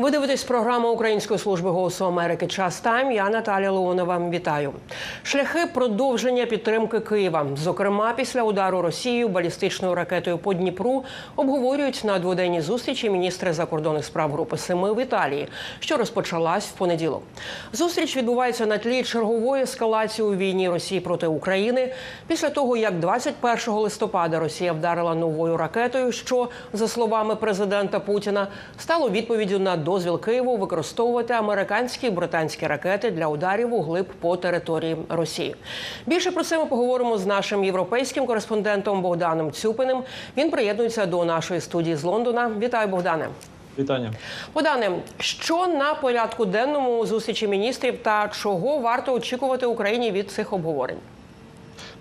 Ви дивитесь програму Української служби голосу Америки Час Тайм. Я Наталія Леонова. Вітаю. Шляхи продовження підтримки Києва, зокрема після удару Росією балістичною ракетою по Дніпру, обговорюють на дводенній зустрічі міністри закордонних справ Групи Семи в Італії, що розпочалась в понеділок. Зустріч відбувається на тлі чергової ескалації у війні Росії проти України після того, як 21 листопада Росія вдарила новою ракетою, що за словами президента Путіна стало відповіддю на дозвіл Києву використовувати американські і британські ракети для ударів у глиб по території Росії. Більше про це ми поговоримо з нашим європейським кореспондентом Богданом Цюпиним. Він приєднується до нашої студії з Лондона. Вітаю, Богдане. Вітання. Богдане, що на порядку денному зустрічі міністрів та чого варто очікувати Україні від цих обговорень?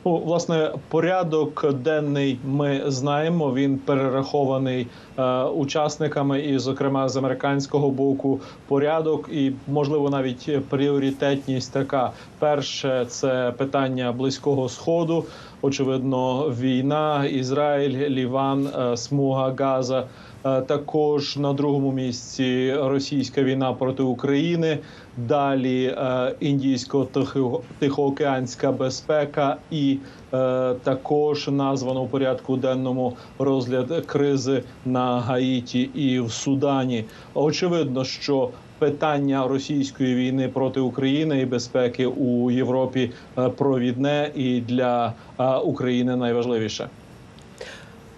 Ну, власне, порядок денний ми знаємо. Він перерахований е, учасниками, і, зокрема, з американського боку, порядок і, можливо, навіть пріоритетність така: перше це питання близького сходу. Очевидно, війна, Ізраїль, Ліван, е, смуга Газа. Е, Також на другому місці російська війна проти України. Далі е, індійсько-тихоокеанська безпека, і е, також названо в порядку денному розгляд кризи на Гаїті і в Судані. Очевидно, що питання російської війни проти України і безпеки у Європі провідне і для України найважливіше.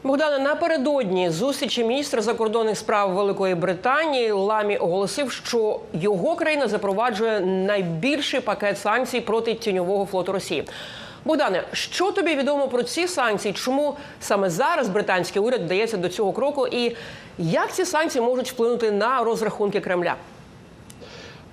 Богдане, напередодні зустрічі міністра закордонних справ Великої Британії Ламі оголосив, що його країна запроваджує найбільший пакет санкцій проти тіньового флоту Росії. Богдане, що тобі відомо про ці санкції? Чому саме зараз британський уряд вдається до цього кроку? І як ці санкції можуть вплинути на розрахунки Кремля?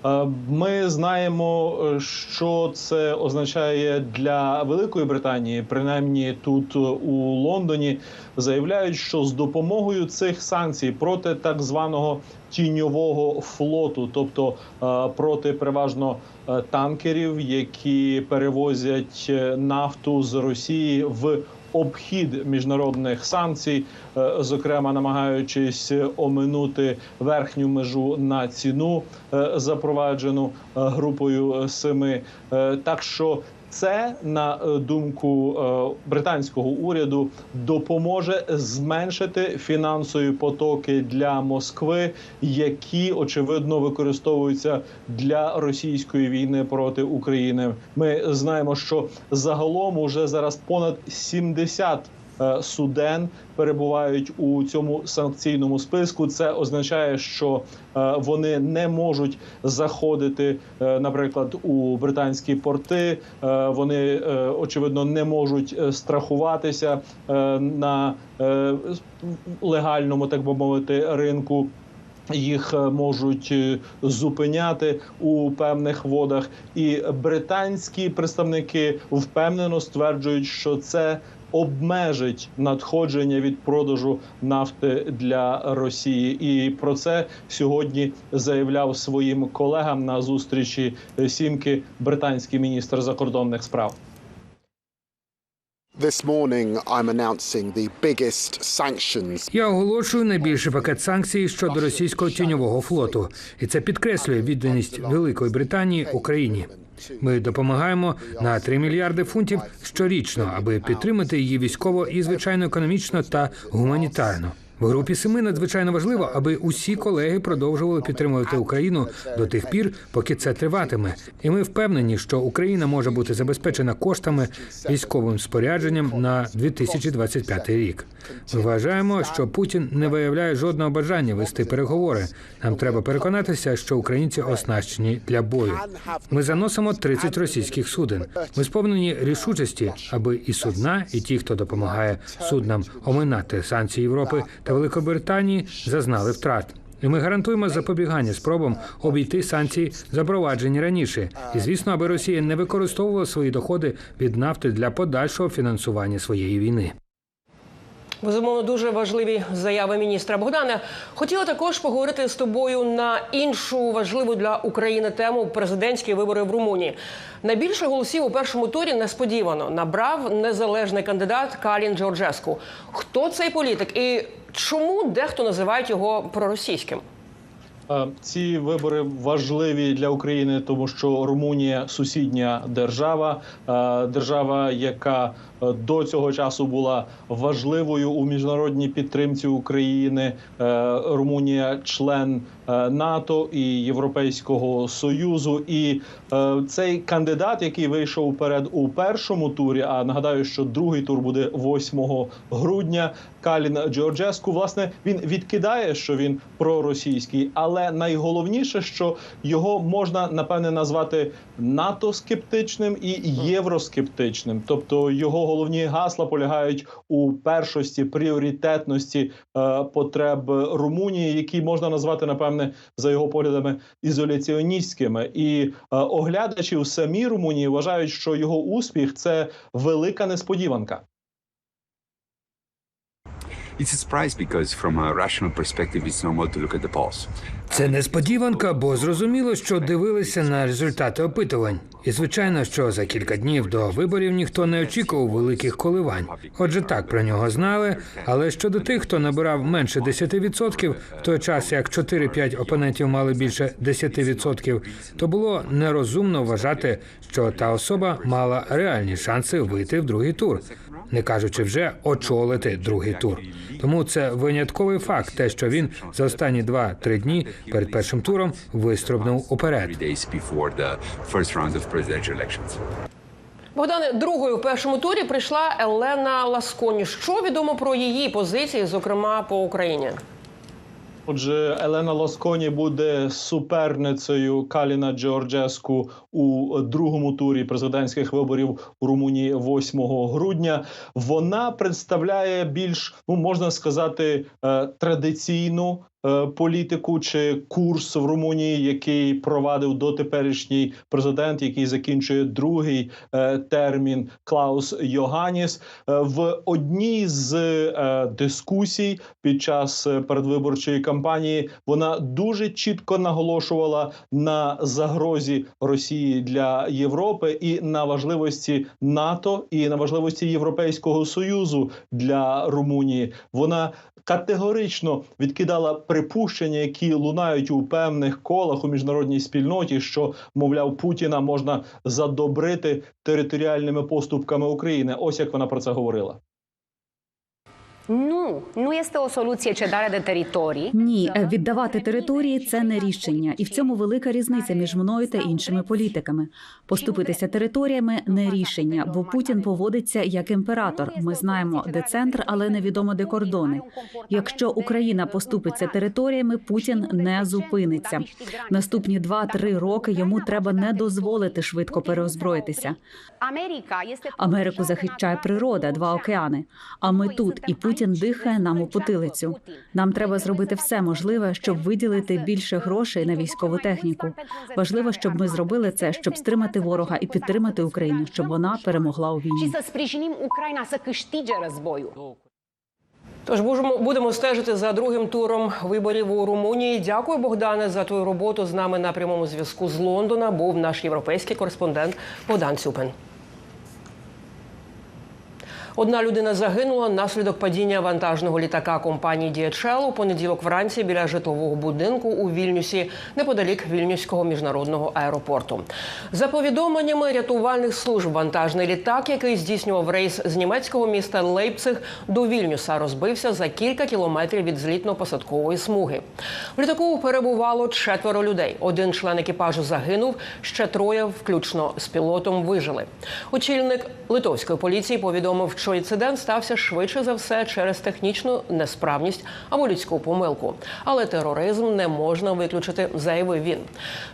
Е, Ми знаємо, е, що це означає для Великої Британії, принаймні тут е, у Лондоні, заявляють, що з допомогою цих санкцій проти так званого тіньового флоту, тобто проти переважно танкерів, які перевозять нафту з Росії в обхід міжнародних санкцій, е, зокрема намагаючись оминути верхню межу на ціну, е, запроваджену е, групою семи. Так що це на е, думку е, британського уряду допоможе зменшити фінансові потоки для Москви, які очевидно використовуються для російської війни проти України. Ми знаємо, що загалом уже зараз понад 70 е, суден перебувають у цьому санкційному списку. Це означає, що е, вони не можуть заходити, е, наприклад, у британські порти. Е, Вони е, очевидно не можуть е, страхуватися е, на е, легальному, так би мовити, ринку. Їх е, можуть е, зупиняти у певних водах, і британські представники впевнено стверджують, що це обмежить надходження від продажу нафти для Росії. І про це сьогодні заявляв своїм колегам на зустрічі сімки британський міністр закордонних справ. This morning, I'm announcing the biggest sanctions Я оголошую найбільший пакет санкцій щодо російського тіньового флоту, і це підкреслює відданість Великої Британії Україні. Ми допомагаємо на 3 мільярди фунтів щорічно, аби підтримати її військово і звичайно економічно та гуманітарно. В групі семи надзвичайно важливо, аби усі колеги продовжували підтримувати Україну до тих пір, поки це триватиме. І ми впевнені, що Україна може бути забезпечена коштами військовим спорядженням на 2025 рік. Ми вважаємо, що Путін не виявляє жодного бажання вести переговори. Нам треба переконатися, що українці оснащені для бою. Ми заносимо 30 російських суден. Ми сповнені рішучості, аби і судна, і ті, хто допомагає суднам оминати санкції Європи та Великобританії, зазнали втрат. І ми гарантуємо запобігання спробам обійти санкції, запроваджені раніше. І звісно, аби Росія не використовувала свої доходи від нафти для подальшого фінансування своєї війни. Безумовно, дуже важливі заяви міністра Богдане. Хотіла також поговорити з тобою на іншу важливу для України тему президентські вибори в Румунії. Найбільше голосів у першому турі несподівано набрав незалежний кандидат Калін Джорджеску. Хто цей політик і чому дехто називають його проросійським? Ці вибори важливі для України, тому що Румунія сусідня держава, держава, яка до цього часу була важливою у міжнародній підтримці України. Е, Румунія член е, НАТО і Європейського Союзу. І е, цей кандидат, який вийшов вперед у першому турі, а нагадаю, що другий тур буде 8 грудня. Калін Джорджеску, власне, він відкидає, що він проросійський, але найголовніше, що його можна напевне назвати НАТО скептичним і євроскептичним. Тобто його головні гасла полягають у першості пріоритетності е, потреб Румунії, які можна назвати напевне за його поглядами ізоляціоністськими. І е, оглядачі в самій Румунії вважають, що його успіх це велика несподіванка. It's a surprise because, from a rational perspective, it's normal to look at the polls. Це несподіванка, бо зрозуміло, що дивилися на результати опитувань. І звичайно, що за кілька днів до виборів ніхто не очікував великих коливань. Отже, так про нього знали. Але щодо тих, хто набирав менше 10%, в той час як 4-5 опонентів мали більше 10%, то було нерозумно вважати, що та особа мала реальні шанси вийти в другий тур. Не кажучи вже очолити другий тур. Тому це винятковий факт, те, що він за останні 2-3 дні перед першим туром вистрибнув уперед. Богдане, другою в першому турі прийшла Елена Ласконі. Що відомо про її позиції, зокрема по Україні? Отже, Елена Лосконі буде суперницею Каліна Джорджеску у другому турі президентських виборів у Румунії 8 грудня. Вона представляє більш ну можна сказати е, традиційну. Е, Політику чи курс в Румунії, який провадив дотеперішній президент, який закінчує другий е, термін Клаус Йоганіс, Е, в одній з е, дискусій під час е, передвиборчої кампанії вона дуже чітко наголошувала на загрозі Росії для Європи і на важливості НАТО і на важливості Європейського союзу для Румунії. Вона категорично відкидала припущення, які лунають у певних колах у міжнародній спільноті, що мовляв Путіна можна задобрити територіальними поступками України. Ось як вона про це говорила. Nu, nu este o soluție cedarea de teritorii. Ні, е, віддавати території це не рішення, і в цьому велика різниця між мною та іншими політиками. Поступитися територіями не рішення, бо Путін поводиться як імператор. Ми знаємо, де центр, але невідомо де кордони. Якщо Україна поступиться територіями, Путін не зупиниться. Наступні 2-3 роки йому треба не дозволити швидко переозброїтися. Америку захищає природа, два океани. А ми тут, і Путін дихає нам у потилицю. Нам треба зробити все можливе, щоб виділити більше грошей на військову техніку. Важливо, щоб ми зробили це, щоб стримати ворога і підтримати Україну, щоб вона перемогла у війні. războiul. Тож будемо стежити за другим туром виборів у Румунії. Дякую, Богдане, за твою роботу з нами на прямому зв'язку з Лондона. Був наш європейський кореспондент Богдан Цюпин. Одна людина загинула внаслідок падіння вантажного літака компанії DHL у понеділок вранці біля житлового будинку у Вільнюсі, неподалік Вільнюського міжнародного аеропорту. За повідомленнями рятувальних служб, вантажний літак, який здійснював рейс з німецького міста Лейпциг до Вільнюса, розбився за кілька кілометрів від злітно-посадкової смуги. В літаку перебувало четверо людей. Один член екіпажу загинув, ще троє, включно з пілотом, вижили. Очільник литовської поліції повідомив, що інцидент стався швидше за все через технічну несправність або людську помилку. Але тероризм не можна виключити, заявив він.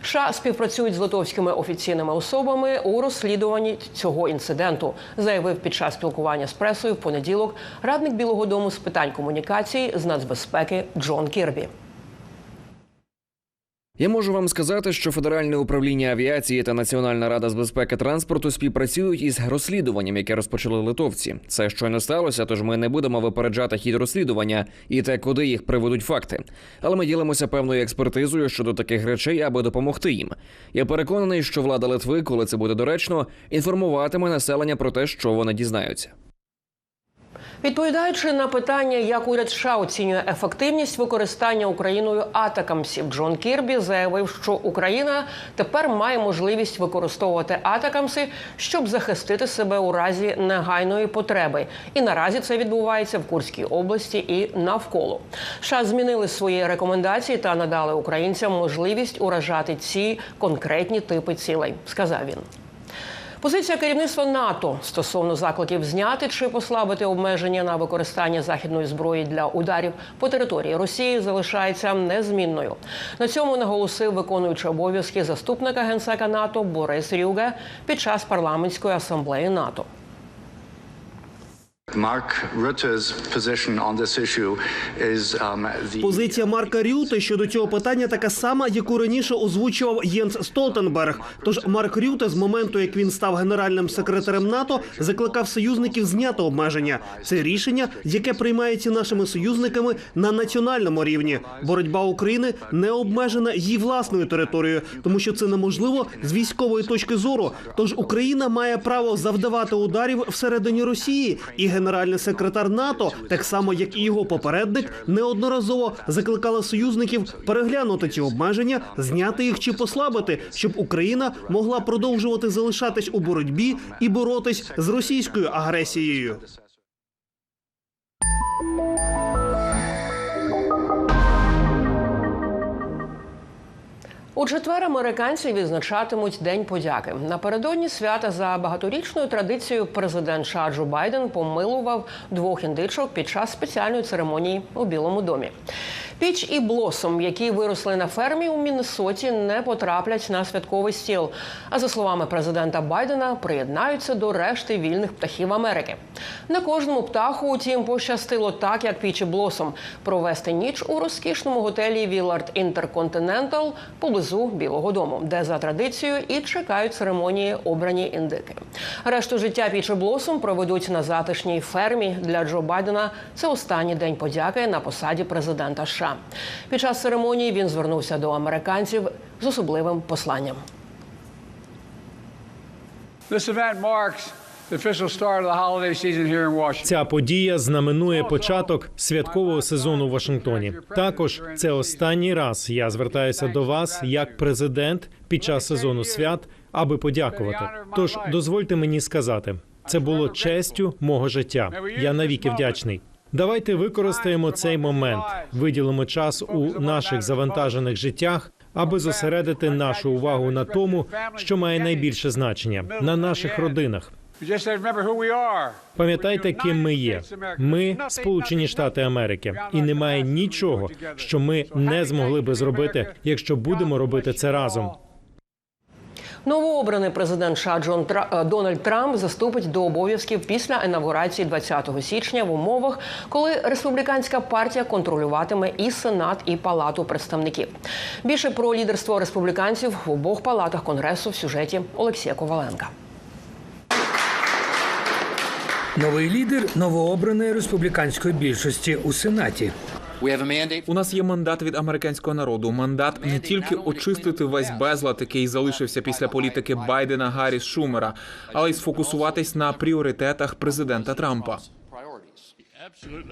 США співпрацюють з литовськими офіційними особами у розслідуванні цього інциденту, заявив під час спілкування з пресою в понеділок радник Білого Дому з питань комунікації з нацбезпеки Джон Кірбі. Я можу вам сказати, що Федеральне управління авіації та Національна рада з безпеки транспорту співпрацюють із розслідуванням, яке розпочали литовці. Це щойно сталося, тож ми не будемо випереджати хід розслідування і те, куди їх приведуть факти. Але ми ділимося певною експертизою щодо таких речей, аби допомогти їм. Я переконаний, що влада Литви, коли це буде доречно, інформуватиме населення про те, що вони дізнаються. Відповідаючи на питання, як уряд США оцінює ефективність використання Україною атакамсів, Джон Кірбі заявив, що Україна тепер має можливість використовувати атакамси, щоб захистити себе у разі негайної потреби. І наразі це відбувається в Курській області і навколо. США змінили свої рекомендації та надали українцям можливість уражати ці конкретні типи цілей, сказав він. Позиція керівництва НАТО стосовно закликів зняти чи послабити обмеження на використання західної зброї для ударів по території Росії залишається незмінною. На цьому наголосив виконуючий обов'язки заступника генсека НАТО Борис Рюге під час парламентської асамблеї НАТО. Mark Rutte's position on this issue is um, the Позиція Марка Рюте щодо цього питання така сама, яку раніше озвучував Єнс Столтенберг. Тож Марк Рюте з моменту, як він став генеральним секретарем НАТО, закликав союзників зняти обмеження. Це рішення, яке приймається нашими союзниками на національному рівні. Боротьба України не обмежена її власною територією, тому що це неможливо з військової точки зору. Тож Україна має право завдавати ударів всередині Росії, і генеральний секретар НАТО, так само як і його попередник, неодноразово закликала союзників переглянути ці обмеження, зняти їх чи послабити, щоб Україна могла продовжувати залишатись у боротьбі і боротись з російською агресією. У четвер американці відзначатимуть День подяки. Напередодні свята за багаторічною традицією президент США Байден помилував двох індичок під час спеціальної церемонії у Білому домі. Піч і блосом, які виросли на фермі у Міннесоті, не потраплять на святковий стіл. А за словами президента Байдена, приєднаються до решти вільних птахів Америки. Не кожному птаху, утім, пощастило так, як Піч і блосом провести ніч у розкішному готелі Вілард Інтерконтинентал поблизу Білого Дому, де за традицією і чекають церемонії обрані індики. Решту життя Піч і блосом проведуть на затишній фермі для Джо Байдена. Це останній день подяки на посаді президента США. Під час церемонії він звернувся до американців з особливим посланням. This event marks. Ця подія знаменує початок святкового сезону в Вашингтоні. Також це останній раз я звертаюся до вас як президент під час сезону свят, аби подякувати. Тож дозвольте мені сказати, це було честю мого життя. Я навіки вдячний. Давайте використаємо цей момент, виділимо час у наших завантажених життях, аби зосередити нашу увагу на тому, що має найбільше значення на наших родинах. Пам'ятайте, ким ми є. Ми Сполучені Штати Америки, і немає нічого, що ми не змогли би зробити, якщо будемо робити це разом. Новообраний президент США Джон Тра- е, Дональд Трамп заступить до обов'язків після інавгурації 20 січня в умовах, коли республіканська партія контролюватиме і сенат, і палату представників. Більше про лідерство республіканців в обох палатах конгресу в сюжеті Олексія Коваленка. Новий лідер новообраної республіканської більшості у сенаті. У нас є мандат від американського народу. Мандат не тільки очистити весь безлад, який залишився після політики Байдена, Гарріс, Шумера, але й сфокусуватись на пріоритетах президента Трампа.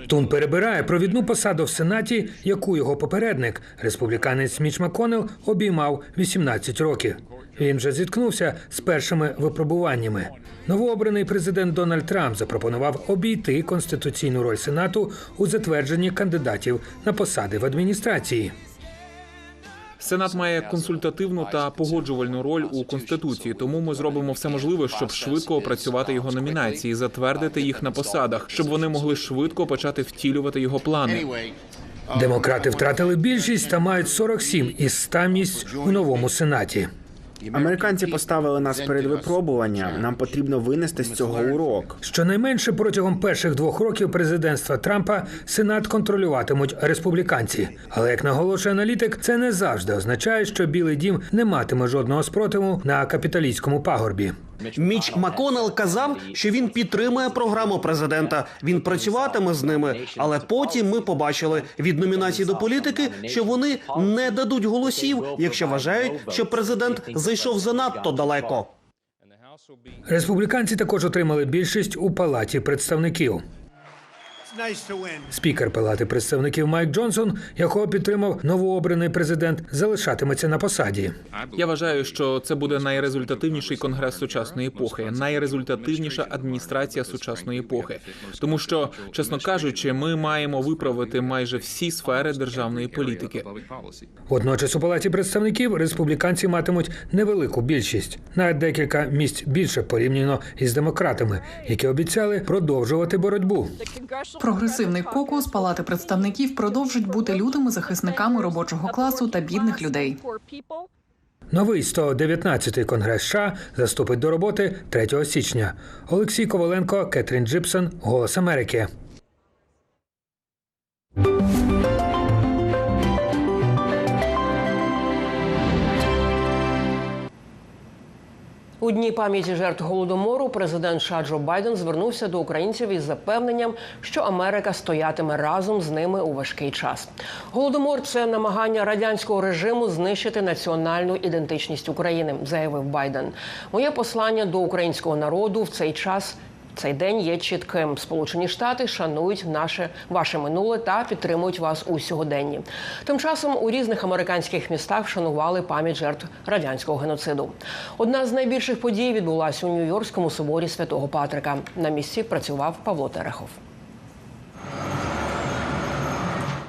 Тун перебирає провідну посаду в сенаті, яку його попередник, республіканець Міч Маконел, обіймав 18 років. Він вже зіткнувся з першими випробуваннями. Новообраний президент Дональд Трамп запропонував обійти конституційну роль сенату у затвердженні кандидатів на посади в адміністрації. Сенат має консультативну та погоджувальну роль у конституції, тому ми зробимо все можливе, щоб швидко опрацювати його номінації, затвердити їх на посадах, щоб вони могли швидко почати втілювати його плани. Демократи втратили більшість та мають 47 із 100 місць у новому сенаті. Американці поставили нас перед випробуванням. Нам потрібно винести з цього урок. Щонайменше протягом перших двох років президентства Трампа сенат контролюватимуть республіканці. Але як наголошує аналітик, це не завжди означає, що Білий Дім не матиме жодного спротиву на капіталістському пагорбі. Міч Маконел казав, що він підтримує програму президента. Він працюватиме з ними. Але потім ми побачили від номінацій до політики, що вони не дадуть голосів, якщо вважають, що президент зайшов занадто далеко. Республіканці також отримали більшість у палаті представників. Спікер Палати представників Майк Джонсон, якого підтримав новообраний президент, залишатиметься на посаді. Я вважаю, що це буде найрезультативніший конгрес сучасної епохи, найрезультативніша адміністрація сучасної епохи. Тому що, чесно кажучи, ми маємо виправити майже всі сфери державної політики. Водночас у палаті представників республіканці матимуть невелику більшість, навіть декілька місць більше порівняно із демократами, які обіцяли продовжувати боротьбу. Прогресивний кокус Палати представників продовжить бути лютими захисниками робочого класу та бідних людей. Новий 119-й конгрес США заступить до роботи 3 січня. Олексій Коваленко, Кетрін Джипсон, Голос Америки. У дні пам'яті жертв голодомору президент США Байден звернувся до українців із запевненням, що Америка стоятиме разом з ними у важкий час. Голодомор це намагання радянського режиму знищити національну ідентичність України, заявив Байден. Моє послання до українського народу в цей час. Цей день є чітким. Сполучені Штати шанують наше ваше минуле та підтримують вас у сьогоденні. Тим часом у різних американських містах вшанували пам'ять жертв радянського геноциду. Одна з найбільших подій відбулася у Нью-Йоркському соборі святого Патрика. На місці працював Павло Терехов.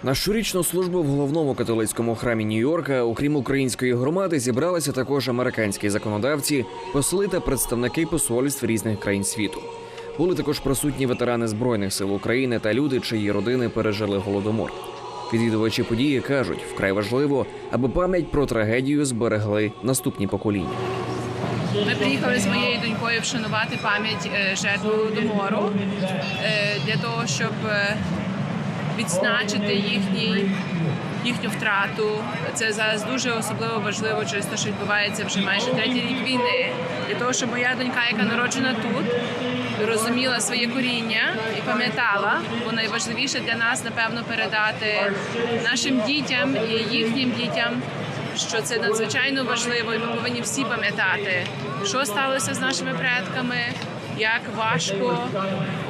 На щорічну службу в головному католицькому храмі Нью-Йорка, окрім української громади, зібралися також американські законодавці, посли та представники посольств різних країн світу. Були також присутні ветерани збройних сил України та люди, чиї родини пережили голодомор. Відвідувачі події кажуть, вкрай важливо, аби пам'ять про трагедію зберегли наступні покоління. Ми приїхали з моєю донькою вшанувати пам'ять е, жертв голодомору е, для того, щоб е, відзначити їхній, їхню втрату. Це зараз дуже особливо важливо через те, що відбувається вже майже третій рік війни. Для того, щоб моя донька, яка народжена тут, розуміла своє коріння і пам'ятала, бо найважливіше для нас, напевно, передати нашим дітям і їхнім дітям що це надзвичайно важливо, і ми повинні всі пам'ятати, що сталося з нашими предками, як важко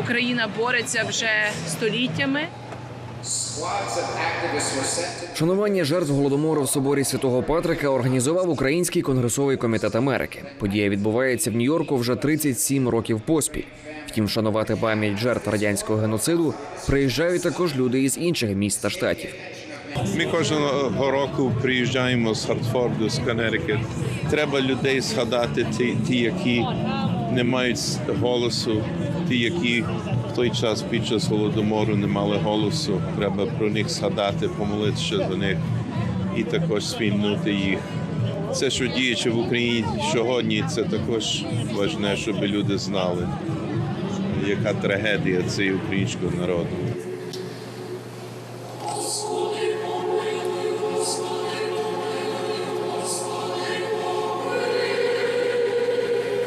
Україна бореться вже століттями. Шанування жертв голодомору в соборі святого Патрика організував Український конгресовий комітет Америки. Подія відбувається в Нью-Йорку вже 37 років поспіль. Втім, вшанувати пам'ять жертв радянського геноциду приїжджають також люди із інших міст та штатів. Ми кожного року приїжджаємо з Хартфорду, з Коннектикут. Треба людей згадати, ті, ті, які не мають голосу, ті, які в той час під час голодомору не мали голосу. Треба про них згадати, помолитися за них і також спільнути їх. Це, що діючи в Україні сьогодні, це також важне, щоб люди знали, яка трагедія цієї українського народу.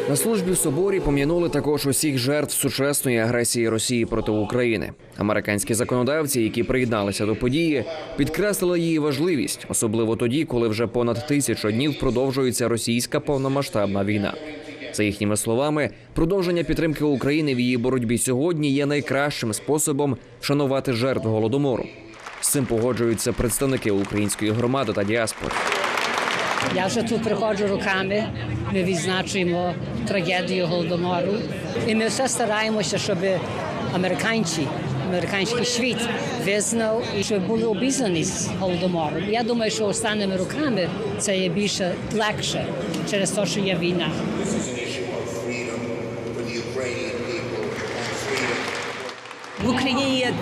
На службі в соборі пом'янули також усіх жертв сучасної агресії Росії проти України. Американські законодавці, які приєдналися до події, підкреслили її важливість, особливо тоді, коли вже понад тисячу днів продовжується російська повномасштабна війна. За їхніми словами, продовження підтримки України в її боротьбі сьогодні є найкращим способом шанувати жертв голодомору. З цим погоджуються представники української громади та діаспори. Я вже тут приходжу роками. Ми відзначуємо трагедію голодомору, і ми все стараємося, щоб американці, американський світ визнав і щоб були обізнані з голодомором. Я думаю, що останніми роками це є більше легше через те, що є війна. В Україні є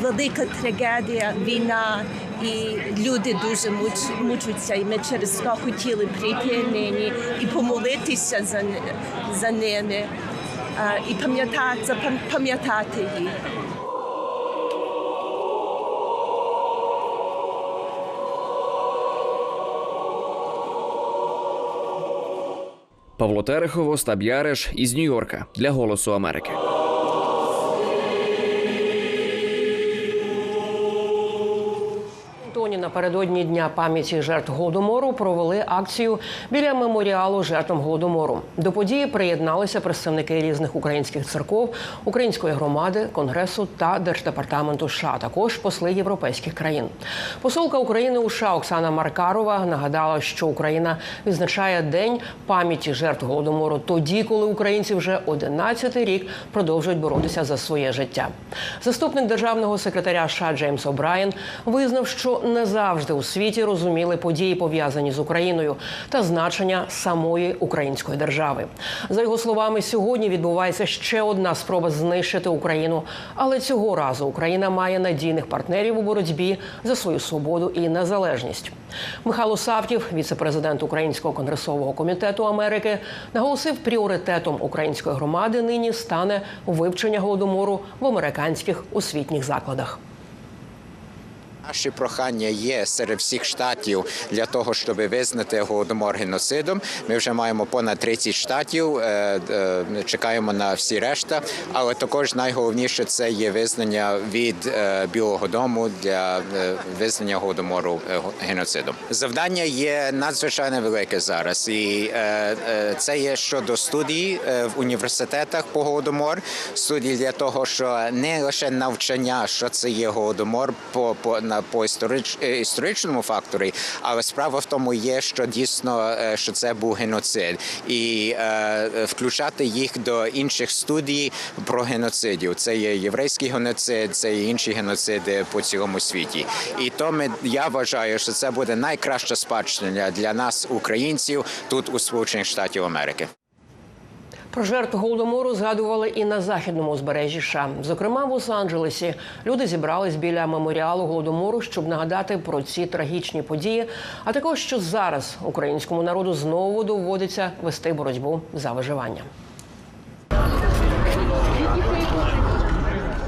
велика трагедія, війна, і люди дуже муч, мучаться. І ми через то хотіли прийти нині і помолитися за, за ними, і пам'ятати, пам'ятати їх. Павло Терехов, Остап Яриш із Нью-Йорка для Голосу Америки. Напередодні дня пам'яті жертв голодомору провели акцію біля меморіалу жертвам голодомору. До події приєдналися представники різних українських церков, української громади, конгресу та держдепартаменту США, також посли європейських країн. Посолка України у США Оксана Маркарова нагадала, що Україна відзначає день пам'яті жертв голодомору тоді, коли українці вже 11-й рік продовжують боротися за своє життя. Заступник державного секретаря США Джеймс О'Брайен визнав, що не завжди у світі розуміли події, пов'язані з Україною, та значення самої української держави. За його словами, сьогодні відбувається ще одна спроба знищити Україну, але цього разу Україна має надійних партнерів у боротьбі за свою свободу і незалежність. Михайло Савтів, віце-президент Українського конгресового комітету Америки, наголосив, пріоритетом української громади нині стане вивчення голодомору в американських освітніх закладах. Наші прохання є серед всіх штатів для того, щоб визнати голодомор геноцидом. Ми вже маємо понад 30 штатів. е, е, Чекаємо на всі решта. Але також найголовніше це є визнання від е, Білого Дому для визнання голодомору геноцидом. Завдання є надзвичайно велике зараз, і це є щодо студій е, в університетах по голодомор. Студії для того, що не лише навчання, що це є голодомор по по на по історич, е, історичному факторі, але справа в тому є, що дійсно е, що це був геноцид, і е, включати їх до інших студій про геноцидів. Це є єврейський геноцид, це є інші геноциди по цілому світі. І то ми я вважаю, що це буде найкраща спадщина для нас, українців, тут у Сполучених Штатів Америки. Про жертв голодомору згадували і на західному узбережжі США. Зокрема, в Лос-Анджелесі люди зібрались біля меморіалу голодомору, щоб нагадати про ці трагічні події. А також що зараз українському народу знову доводиться вести боротьбу за виживання.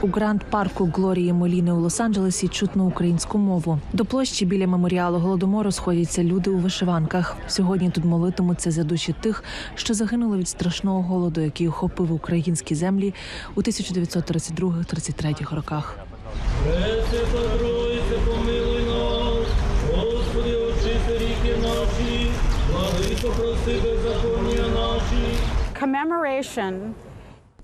У гранд парку Глорії Моліни у Лос-Анджелесі чутно українську мову. До площі біля меморіалу голодомору сходяться люди у вишиванках. Сьогодні тут молитимуться за душі тих, що загинули від страшного голоду, який охопив українські землі у 1932-33 роках. Помилуй нас, Господи, очисти ріки наші, прости беззаконня наші. Commemoration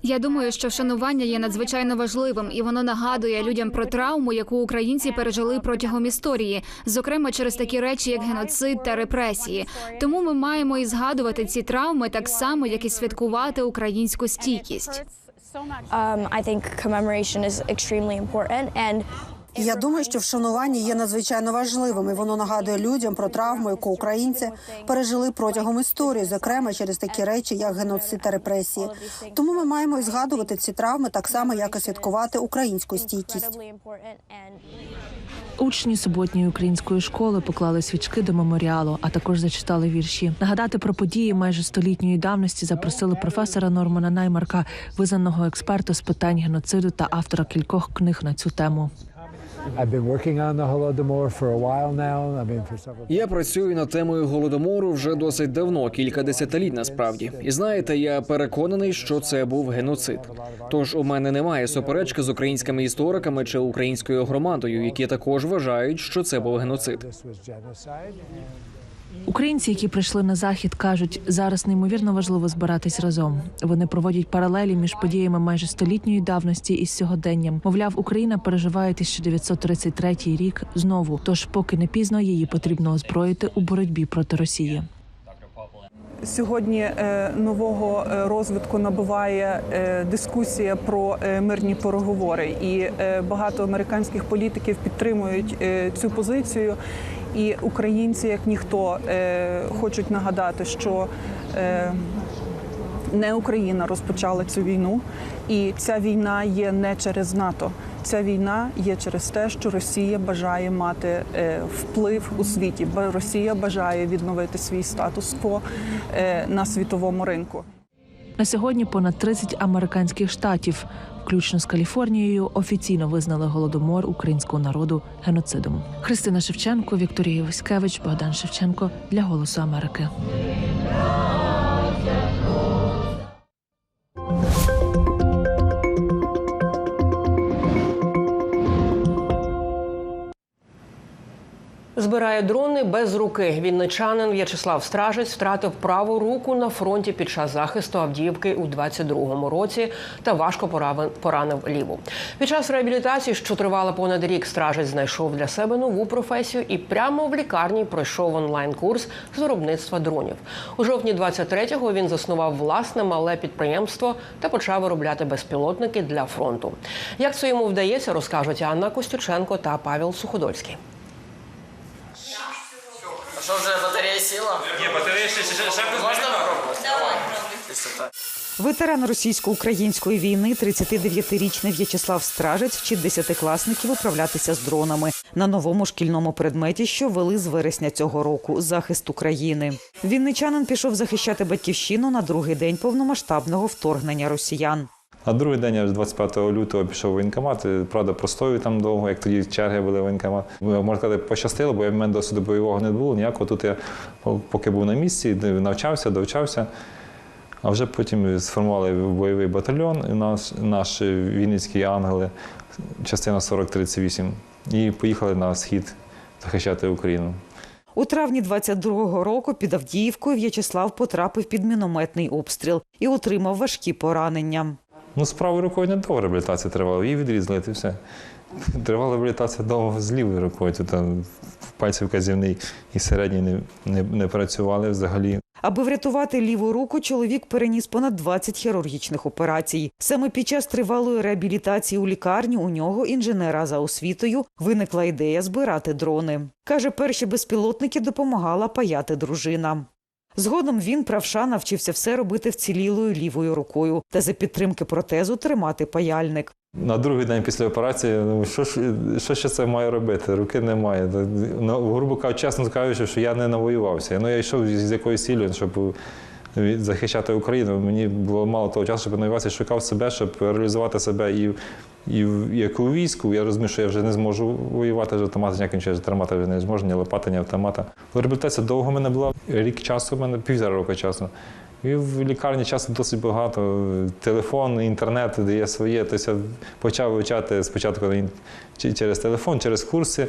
я думаю, що вшанування є надзвичайно важливим, і воно нагадує людям про травму, яку українці пережили протягом історії, зокрема через такі речі, як геноцид та репресії. Тому ми маємо і згадувати ці травми так само, як і святкувати українську стійкість. Um, I think commemoration is extremely important and Я думаю, що вшанування є надзвичайно важливим, і воно нагадує людям про травму, яку українці пережили протягом історії, зокрема через такі речі, як геноцид та репресії. Тому ми маємо і згадувати ці травми так само, як і святкувати українську стійкість. Учні суботньої української школи поклали свічки до меморіалу, а також зачитали вірші. Нагадати про події майже столітньої давності запросили професора Нормана Наймарка, визнаного експерта з питань геноциду та автора кількох книг на цю тему. Я працюю над темою голодомору вже досить давно, кілька десятиліть насправді. І знаєте, я переконаний, що це був геноцид. Тож у мене немає суперечки з українськими істориками чи українською громадою, які також вважають, що це був геноцид. Українці, які прийшли на захід, кажуть, зараз неймовірно важливо збиратись разом. Вони проводять паралелі між подіями майже столітньої давності і сьогоденням. Мовляв, Україна переживає 1933 рік знову. Тож, поки не пізно, її потрібно озброїти у боротьбі проти Росії. Сьогодні е, нового е, розвитку набуває е, дискусія про мирні переговори, і багато американських політиків підтримують цю позицію. І українці, як ніхто, е, хочуть нагадати, що е, не Україна розпочала цю війну, і ця війна є не через НАТО. Ця війна є через те, що Росія бажає мати е, вплив у світі. Ба- Росія бажає відновити свій статус-кво на світовому ринку. На сьогодні понад 30 американських штатів, включно з Каліфорнією, офіційно визнали голодомор українського народу геноцидом. Христина Шевченко, Вікторія Виськевич, Богдан Шевченко для Голосу Америки. Збирає дрони без руки. Вінничанин В'ячеслав Стражець втратив праву руку на фронті під час захисту Авдіївки у 22-му році та важко поранив ліву. Під час реабілітації, що тривала понад рік, стражець знайшов для себе нову професію і прямо в лікарні пройшов онлайн-курс з виробництва дронів. У жовтні 23-го він заснував власне мале підприємство та почав виробляти безпілотники для фронту. Як це йому вдається, розкажуть Анна Костюченко та Павел Суходольський. Що вже батарея сіла? Ні, батарея ще ще можна? Давай, пробуй. Ветеран російсько-української війни, 39-річний В'ячеслав Стражець, вчить десятикласників управлятися з дронами на новому шкільному предметі, що вели з вересня цього року захист України. Вінничанин пішов захищати батьківщину на другий день повномасштабного вторгнення росіян. На другий день, я вже 25 лютого, пішов в воєнкомат. Правда, простою там довго, як тоді черги були в воєнкомат. Можна сказати, пощастило, бо в мене досвіду бойового не було ніякого. Тут я поки був на місці, навчався, довчався. А вже потім сформували бойовий батальйон, наш, наші Вінницькі ангели, частина 4038, і поїхали на схід захищати Україну. У травні 22-го року під Авдіївкою В'ячеслав потрапив під мінометний обстріл і отримав важкі поранення. Ну, з правою рукою не довго реабілітація тривала, її відрізали і все. Тривала реабілітація довго з лівою рукою. Там пальці вказівний і середній не, не, не працювали взагалі. Аби врятувати ліву руку, чоловік переніс понад 20 хірургічних операцій. Саме під час тривалої реабілітації у лікарні у нього, інженера за освітою, виникла ідея збирати дрони. Каже, перші безпілотники допомагала паяти дружина. Згодом він, правша, навчився все робити вцілілою лівою рукою та за підтримки протезу тримати паяльник. На другий день після операції, думаю, що, що ще це має робити? Руки немає. Ну, грубо кажучи, чесно кажучи, що я не навоювався. Ну, я йшов з якоюсь цілею, щоб захищати Україну. Мені було мало того часу, щоб навоюватися, шукав себе, щоб реалізувати себе і, і як у війську. Я розумію, що я вже не зможу воювати з автомата, ніяким чином тримати вже не зможу, ні лопати, ні автомата. Реабілітація довго в мене була, рік часу, в мене півтора року часу. І в лікарні часу досить багато. Телефон, інтернет, де є своє. Тобто я почав вивчати спочатку через телефон, через курси.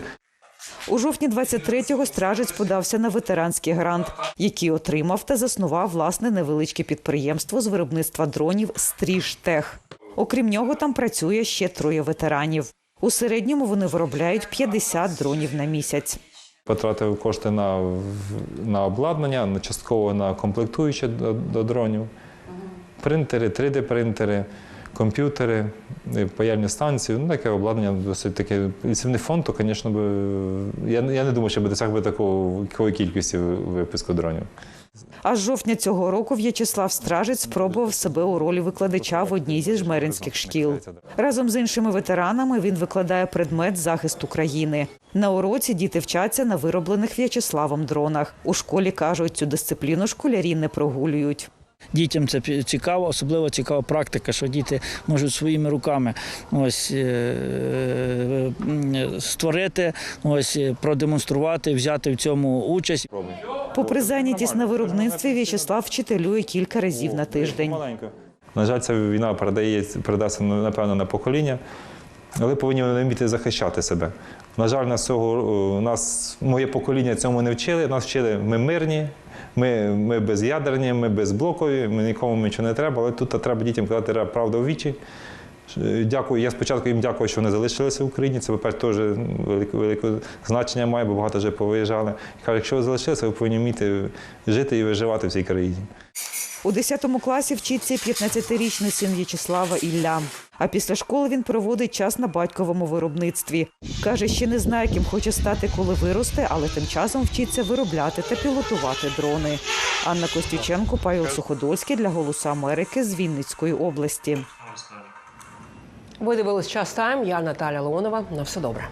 У жовтні 23-го стражець подався на ветеранський грант, який отримав та заснував власне невеличке підприємство з виробництва дронів «Стріжтех». Окрім нього, там працює ще троє ветеранів. У середньому вони виробляють 50 дронів на місяць. Потратив кошти на, на обладнання, на- частково на комплектуючі до, до дронів. Принтери, 3D-принтери, комп'ютери, паяльні станції. Ну, таке обладнання досить таке. Якщо фонд, то, звісно, я, я не думаю, що би досяг би такої кількості випуску дронів. А з жовтня цього року В'ячеслав Стражець спробував себе у ролі викладача в одній зі жмеринських шкіл. Разом з іншими ветеранами він викладає предмет захисту країни. На уроці діти вчаться на вироблених В'ячеславом дронах. У школі кажуть, цю дисципліну школярі не прогулюють. Дітям це цікаво, особливо цікава практика, що діти можуть своїми руками ось е, створити, ось е, продемонструвати, взяти в цьому участь. Попри зайнятість на виробництві, В'ячеслав вчителює кілька разів на тиждень. На жаль, ця війна передається, передасться напевно на покоління, але повинні вони вміти захищати себе. На жаль, нас цього нас моє покоління цьому не вчили. Нас вчили ми мирні, ми, ми без'ядерні, ми безблокові, ми нікому нічого не треба, але тут треба дітям казати правду в вічі. Е, Дякую. Я спочатку їм дякую, що вони залишилися в Україні. Це, по-перше, теж велике, велике значення має, бо багато вже повиїжджали. Я кажу, якщо ви залишилися, ви повинні вміти жити і виживати в цій країні. У 10 класі вчиться 15-річний син В'ячеслава Ілля. А після школи він проводить час на батьковому виробництві. Каже, ще не знає, ким хоче стати, коли виросте, але тим часом вчиться виробляти та пілотувати дрони. Анна Костюченко, Павел Суходольський для Голосу Америки з Вінницької області. Ви дивились час тайм. Я Наталя Леонова. На все добре.